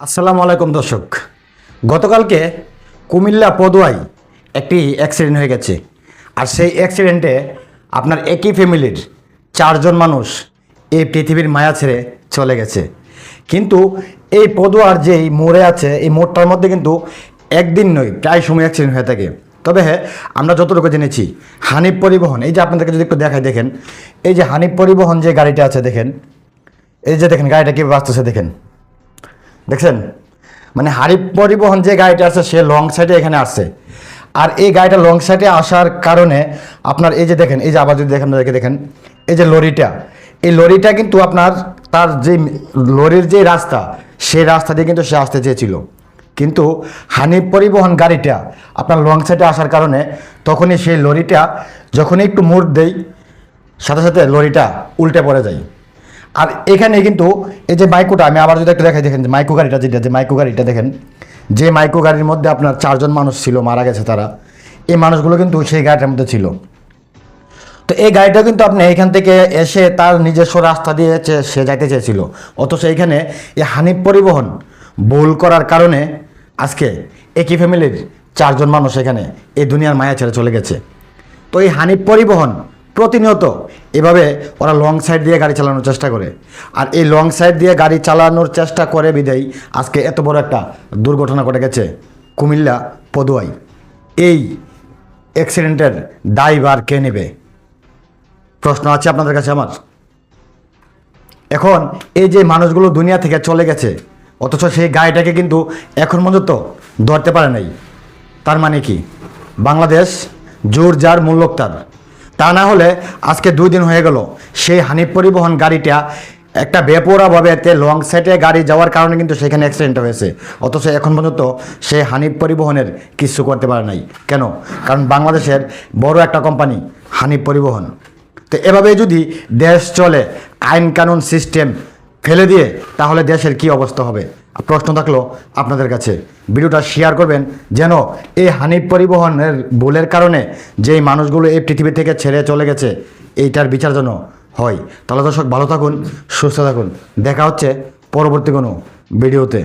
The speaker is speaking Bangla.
আসসালামু আলাইকুম দর্শক। গতকালকে কুমিল্লা পদুয়ায় একটি অ্যাক্সিডেন্ট হয়ে গেছে। আর সেই অ্যাক্সিডেন্টে আপনার একই ফ্যামিলির চারজন মানুষ এই পৃথিবীর মায়া ছেড়ে চলে গেছে। কিন্তু এই পদুয়ার যেই মোড়ে আছে, এই মোড়টার মধ্যে কিন্তু একদিন নয়, প্রায় সময় অ্যাক্সিডেন্ট হয়ে থাকে। তবে হ্যাঁ আমরা যতটুকু জেনেছি, হানিফ পরিবহন, এই যে আপনাদেরকে যদি একটু দেখাই দেখেন, এই যে হানিফ পরিবহন যে গাড়িটা আছে দেখেন, এই যে দেখেন গাড়িটা কীভাবে আসতেছে দেখেন। দেখছেন? মানে হারিফ পরিবহন যে গাড়িটা আছে, সে লং সাইডে এখানে আসছে আর এই গাড়িটা লং সাইডে আসার কারণে আপনার এই যে দেখেন, এই যে আবার যদি দেখেন দেখে দেখেন, এই যে লরিটা, এই লরিটা কিন্তু আপনার তার যে লরির যে রাস্তা, সেই রাস্তা দিয়ে কিন্তু সে আসতে চেয়েছিল। কিন্তু হানিফ পরিবহন গাড়িটা আপনার লং সাইডে আসার কারণে তখনই সেই লরিটা যখনই একটু মোড় দেই সাথে সাথে লরিটা উল্টে পড়ে যায়। আর এখানে কিন্তু এই যে মাইকোটা আমি আবার যদি একটু দেখাই, দেখেন যে মাইকো গাড়িটা যেটা, যে মাইকো গাড়িটা দেখেন, যে মাইকো গাড়ির মধ্যে আপনার চারজন মানুষ ছিল, মারা গেছে তারা, এই মানুষগুলো কিন্তু সেই গাড়িটার মধ্যে ছিল। তো এই গাড়িটা কিন্তু আপনি এখান থেকে এসে তার নিজস্ব রাস্তা দিয়ে সে যাইতে চেয়েছিল। অথচ এইখানে এই হানিফ পরিবহন ভুল করার কারণে আজকে একই ফ্যামিলির চারজন মানুষ এখানে এই দুনিয়ার মায়া ছেড়ে চলে গেছে। তো এই হানিফ পরিবহন প্রতিনিয়ত এভাবে ওরা লং সাইড দিয়ে গাড়ি চালানোর চেষ্টা করে। আর এই লং সাইড দিয়ে গাড়ি চালানোর চেষ্টা করে বিদেই আজকে এত বড় একটা দুর্ঘটনা ঘটে গেছে কুমিল্লা পদুয়াই। এই অ্যাক্সিডেন্টের দায়ভার কে নেবে? প্রশ্ন আছে আপনাদের কাছে আমার। এখন এই যে মানুষগুলো দুনিয়া থেকে চলে গেছে, অথচ সেই গাড়িটাকে কিন্তু এখন পর্যন্ত ধরতে পারে নাই। তার মানে কি? বাংলাদেশ জোর যার মূল্যক তার তা না হলে আজকে দুই দিন হয়ে গেল। সেই হানিফ পরিবহন গাড়িটা একটা বেপরাভাবে এতে লং সাইডে গাড়ি যাওয়ার কারণে কিন্তু সেখানে অ্যাক্সিডেন্ট হয়েছে। অথচ এখন পর্যন্ত সে হানিফ পরিবহনের কিছু করতে পারে নাই। কেন? কারণ বাংলাদেশের বড় একটা কোম্পানি হানিফ পরিবহন। তো এভাবে যদি দেশ চলে আইন কানুন সিস্টেম ফেলে দিয়ে, তাহলে দেশের কি অবস্থা হবে? প্রশ্ন থাকল আপনাদের কাছে। ভিডিওটা শেয়ার করবেন যেন এই হানিফ পরিবহনের ভুলের কারণে যেই মানুষগুলো এই পৃথিবী থেকে ছেড়ে চলে গেছে, এইটার বিচার যেন হয়। তাহলে দর্শক, ভালো থাকুন, সুস্থ থাকুন। দেখা হচ্ছে পরবর্তী কোনো ভিডিওতে।